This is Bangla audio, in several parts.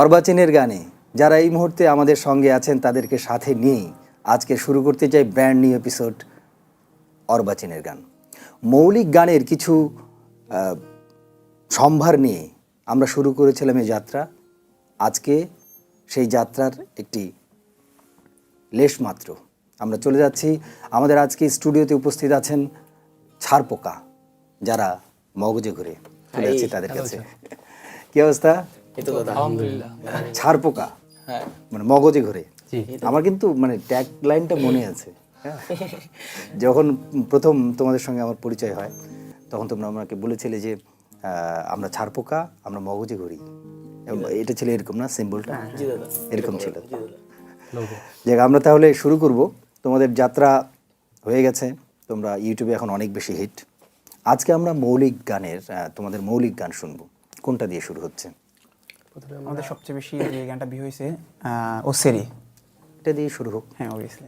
অর্বাচীনের গানে যারা এই মুহূর্তে আমাদের সঙ্গে আছেন তাদেরকে সাথে নিয়েই আজকে শুরু করতে চাই ব্র্যান্ড নিউ এপিসোড অর্বাচীনের গান। মৌলিক গানের কিছু সম্ভার নিয়ে আমরা শুরু করেছিলাম এই যাত্রা। আজকে সেই যাত্রার একটি লেশ মাত্র। আমরা চলে যাচ্ছি। আমাদের আজকে স্টুডিওতে উপস্থিত আছেন ছারপোকা যারা মগজে ঘুরে চলে যাচ্ছি তাদের কাছে। কি অবস্থা? আলহামদুলিল্লাহ। ছারপোকা হ্যাঁ। মানে মগজে ঘুরে। আমার কিন্তু মানে ট্যাগ লাইনটা মনে আছে হ্যাঁ। যখন প্রথম তোমাদের সঙ্গে আমার পরিচয় হয় তখন তোমরা আমাকে বলেছিলে যে আমরা ছারপোকা আমরা মগজে ঘুরি। এটা ছিল এরকম না? সিম্বলটা এরকম ছিল। যাক আমরা তাহলে শুরু করব। তোমাদের যাত্রা হয়ে গেছে। তোমরা ইউটিউবে এখন অনেক বেশি হিট আজকে আমরা মৌলিক গানের আহ, তোমাদের মৌলিক গান শুনব। কোনটা দিয়ে শুরু হচ্ছে? আমাদের সবচেয়ে বেশি যে গানটা বিয়ে হয়েছে ও সেরি এটা দিয়ে শুরু হোক। হ্যাঁ অবভিয়াসলি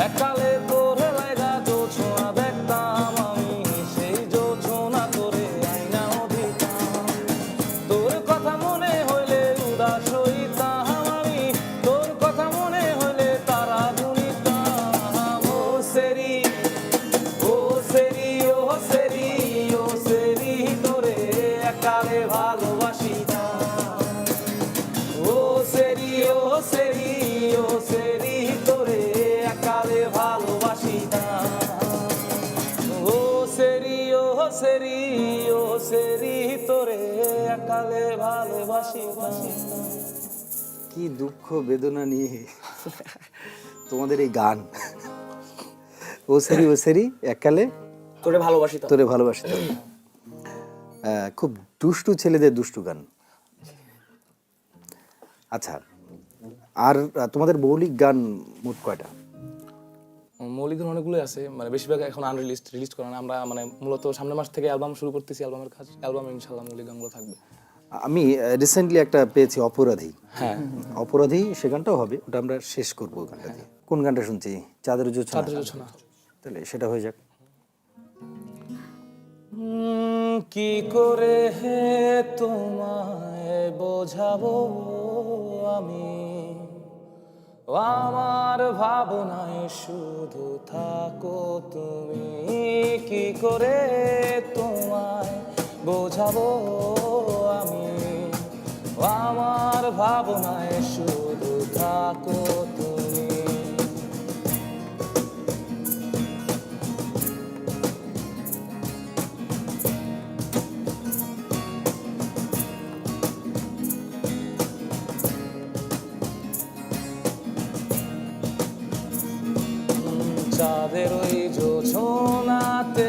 একালে তোর তালে ভালোবাসি কি দুঃখ বেদনা নিয়ে তোমাদের এই গান। ও সেরি ও সেরি এককালে তোরে ভালোবাসি তোরে ভালোবাসি খুব দুষ্টু ছেলেদের দুষ্টু গান। আচ্ছা আর তোমাদের মৌলিক গান মোট কয়টা? মৌলিক গান অনেকগুলো আছে মানে বেশিরভাগ এখন আনরিলিজ রিলিজ করা আমরা মানে মূলত সামনের মাস থেকে অ্যালবাম শুরু করতেছি অ্যালবামের কাজ অ্যালবাম ইনশাল্লাহ মৌলিক গানগুলো থাকবে। আমি রিসেন্টলি একটা পেয়েছি অপরাধী। হ্যাঁ। অপরাধী সে গানটাও হবে ওটা আমরা শেষ করব গানটা দিয়ে। কোন গানটা শুনছি? চাঁদের জোছনা চাঁদের তাহলে সেটা হয়ে যাক। কি করে হে তোমায় বোঝাবো আমি? আমার ভাবনায় শুধু থাকো তুমি। কি করে তোমায় বোঝাবো আমার ভাবনায় শুধু থাকো তুমি। চাঁদের ওই জোছনাতে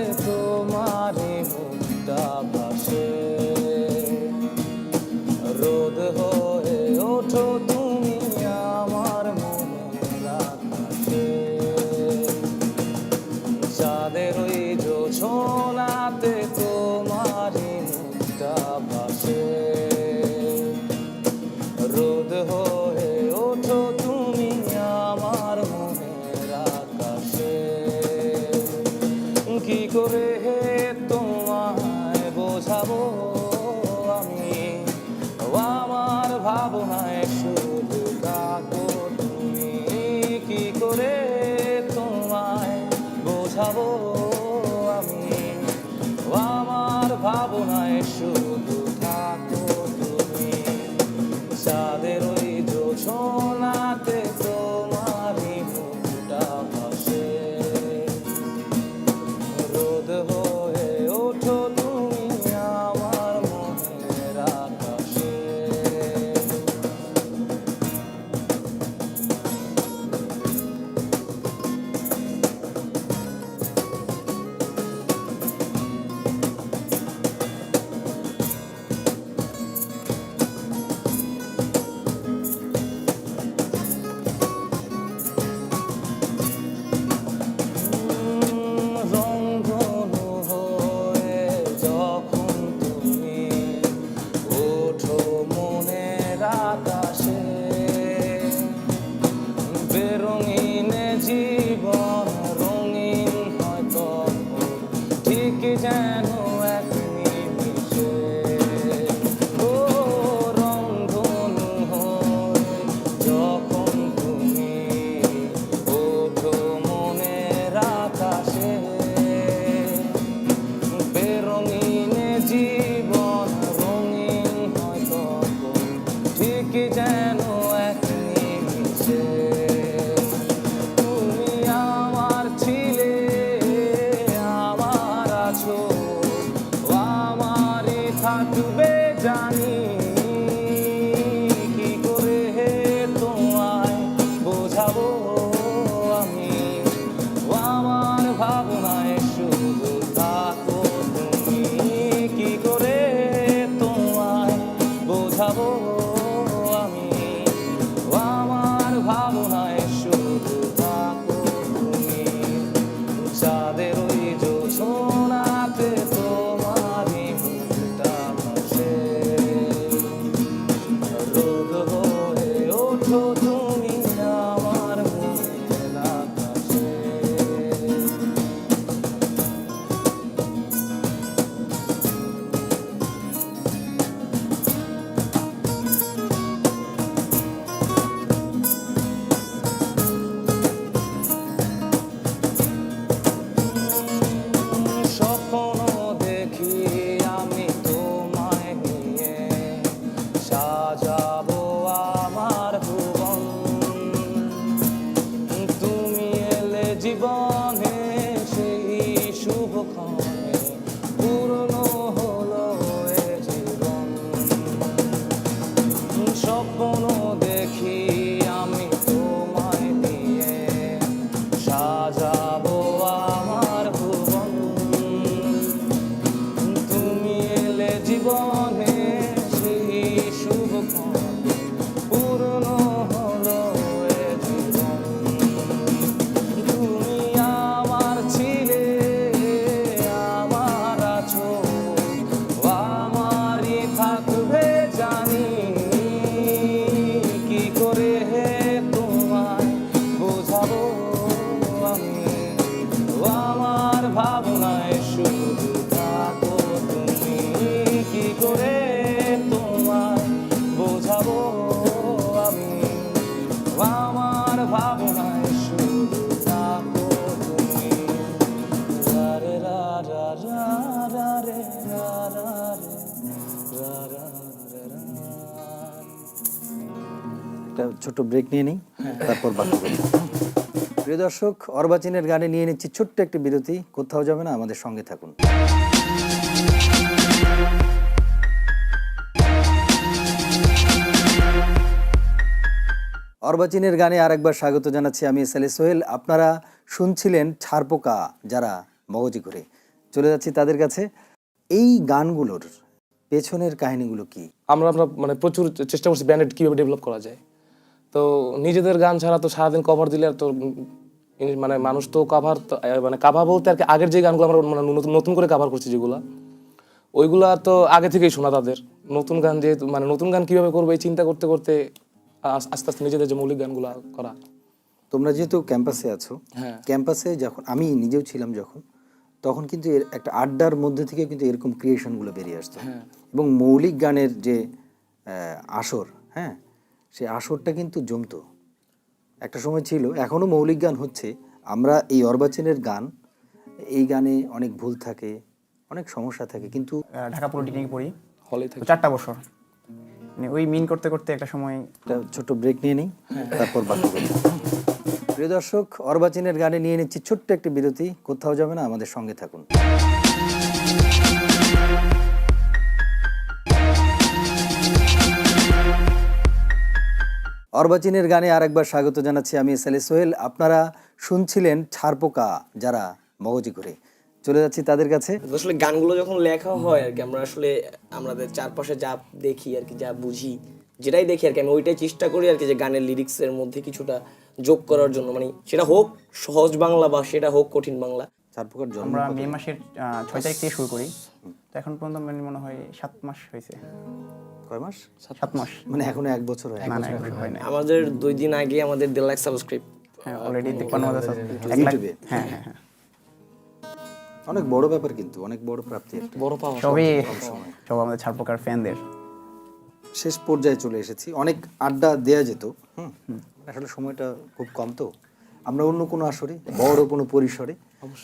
ছোট ব্রেক নিয়ে নিই, তারপর বাকি প্রিয় দর্শক, অর্বাচীনের গানে নিয়ে নিচ্ছি ছোট্ট একটি বিরতি, কোথাও যাবে না, আমাদের সঙ্গে থাকুন। অর্বাচীনের গানে আরেকবার স্বাগত জানাচ্ছি আমি এস আলী সোহেল। আপনারা শুনছিলেন ছারপোকা যারা মগজি করে চলে যাচ্ছি তাদের কাছে। এই গানগুলোর পেছনের কাহিনীগুলো কি? আমরা আমরা মানে প্রচুর চেষ্টা করছি ব্যান্ডেড কীভাবে ডেভেলপ করা যায়। তো নিজেদের গান ছাড়া তো সারাদিন কভার দিলে আর তো মানে মানুষ তো কাভার মানে কাভার বলতে আর কি আগের যে গানগুলো আমরা মানে নতুন নতুন করে কাভার করছি যেগুলা ওইগুলা তো আগে থেকেই শোনা তাদের। নতুন গান যেহেতু মানে নতুন গান কীভাবে করব এই চিন্তা করতে করতে আস্তে আস্তে নিজেদের যে মৌলিক গানগুলো করা। তোমরা যেহেতু ক্যাম্পাসে আছো হ্যাঁ। ক্যাম্পাসে যখন আমি নিজেও ছিলাম যখন তখন কিন্তু এর একটা আড্ডার মধ্যে থেকে কিন্তু এরকম ক্রিয়েশনগুলো বেরিয়ে আসতো। হ্যাঁ। এবং মৌলিক গানের যে আসর হ্যাঁ সেই আসরটা কিন্তু জমতো। একটা সময় ছিল এখনও মৌলিক গান হচ্ছে আমরা এই অর্বাচনের গান এই গানে অনেক ভুল থাকে অনেক সমস্যা থাকে কিন্তু ঢাকা পলিটেকনিক পড়ি। হলে থাকে। চারটা বছর। মানে ওই মিন করতে করতে একটা সময় একটা ছোট ব্রেক নিয়ে নিই তারপর বাকি প্রিয় দর্শক অর্বাচীনের গানে নিয়ে নিচ্ছি ছোট্ট একটি বিরতি কোথাও যাবে না আমাদের সঙ্গে থাকুন। অর্বাচীনের গানে আরেকবার স্বাগত জানাচ্ছি আমি এস সোহেল। আপনারা শুনছিলেন ছারপোকা যারা মগজি করে চলে যাচ্ছি তাদের কাছে। আসলে গানগুলো যখন লেখা হয় আর কি, আমরা আসলে আমাদের চারপাশে যা দেখি আর কি, যা বুঝি, যেটাই দেখি আর কি, আমি ওইটাই চেষ্টা করি আর কি যে গানের লিরিক্সের মধ্যে কিছুটা যোগ করার জন্য। মানে সেটা হোক সহজ বাংলা বা সেটা হোক কঠিন বাংলা। জন্ম আমরা মে মাসের ছয় তারিখ থেকে শুরু করি। তো এখন পর্যন্ত মানে মনে হয় সাত মাস হয়েছে। কয় মাস? সাত মাস। মানে এখনও এক বছর হয়। না হয় না আমাদের দুই দিন আগে আমাদের দেড় লাখ সাবস্ক্রাইব হ্যাঁ অলরেডি তিপ্পান্ন হাজার ইউটিউবে? হ্যাঁ হ্যাঁ হ্যাঁ। অনেক বড় ব্যাপার কিন্তু অনেক বড় প্রাপ্তি একটা। বড় পাওয়া সবই সব আমাদের ছাড়পোকার ফ্যানদের শেষ পর্যায়ে চলে এসেছি। অনেক আড্ডা দেয়া যেত। হুম। আসলে সময়টা খুব কম তো। আমরা অন্য কোনো আসরে বড় কোনো পরিসরে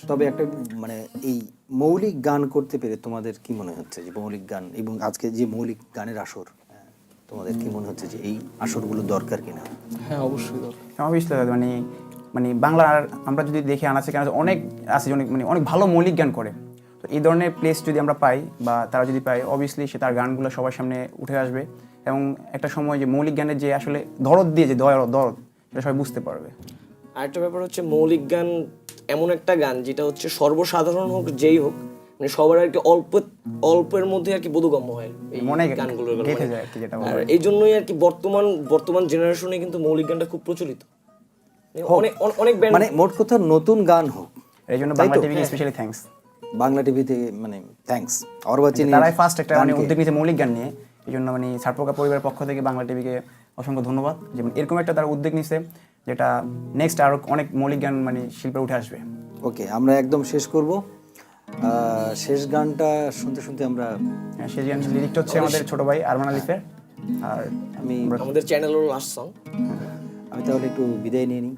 তবে একটা মানে এই মৌলিক গান করতে পেরে তোমাদের কি মনে হচ্ছে যে মৌলিক গান এবং আজকে যে মৌলিক গানের আসর হ্যাঁ, তোমাদের কি মনে হচ্ছে যে এই আসরগুলো দরকার কিনা? হ্যাঁ অবশ্যই দরকার। অবভিয়াসলি মানে মানে বাংলার আমরা যদি দেখি আনাচে কেন অনেক আছে অনেক মানে অনেক ভালো মৌলিক গান করে। তো এই ধরনের প্লেস যদি আমরা পাই বা তারা যদি পায় অবভিয়াসলি সে তার গানগুলো সবার সামনে উঠে আসবে এবং একটা সময় যে মৌলিক গানের যে আসলে দরদ দিয়ে যে দরদ দরদ সেটা সবাই বুঝতে পারবে। আরেকটা ব্যাপার হচ্ছে মৌলিক গান এমন একটা গান যেটা হচ্ছে সর্বসাধারণ হোক যেই হোক মানে সবার আর কি অল্প অল্পের মধ্যে আর কি বোধগম্য হয় এই মনে গানগুলো আর এই জন্যই আর কি বর্তমান বর্তমান জেনারেশনে কিন্তু মৌলিক গানটা খুব প্রচলিত। অনেক অনেক- অনেক মানে মোট কথা নতুন গান হোক এই জন্য বাংলা তো? টিভিকে স্পেশালি থ্যাঙ্কস বাংলা টিভিতে মানে থ্যাঙ্কস অর্বাচীন তারাই ফার্স্ট একটা মানে উদ্যোগ নিয়েছে মৌলিক গান নিয়ে। এই জন্য মানে ছাড়পোকা পরিবারের পক্ষ থেকে বাংলা টিভিকে অসংখ্য ধন্যবাদ। যেমন এরকম একটা তারা উদ্যোগ নিয়েছে। যেটা নেক্সট আরও অনেক মৌলিক গান মানে শিল্পে উঠে আসবে। ওকে আমরা একদম শেষ করব। শেষ গানটা শুনতে শুনতে আমরা শেষ গান লিরিকটা হচ্ছে আমাদের ছোট ভাই আরমান আলিফের আর আমি আমাদের চ্যানেলের লাস্ট সং আমি তাহলে একটু বিদায় নিয়ে নিই।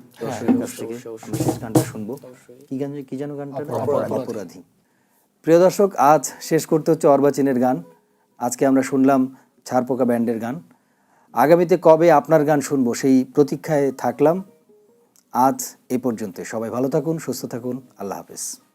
থেকে শেষ গানটা শুনব। কি গান কি যেন গানটা? অপরাধী। প্রিয় দর্শক আজ শেষ করতে হচ্ছে অর্বাচীনের গান। আজকে আমরা শুনলাম ছারপোকা ব্যান্ডের গান। আগামীতে কবে আপনার গান শুনব সেই প্রতীক্ষায় থাকলাম। আজ এ পর্যন্ত সবাই ভালো থাকুন, সুস্থ থাকুন। আল্লাহ হাফেজ।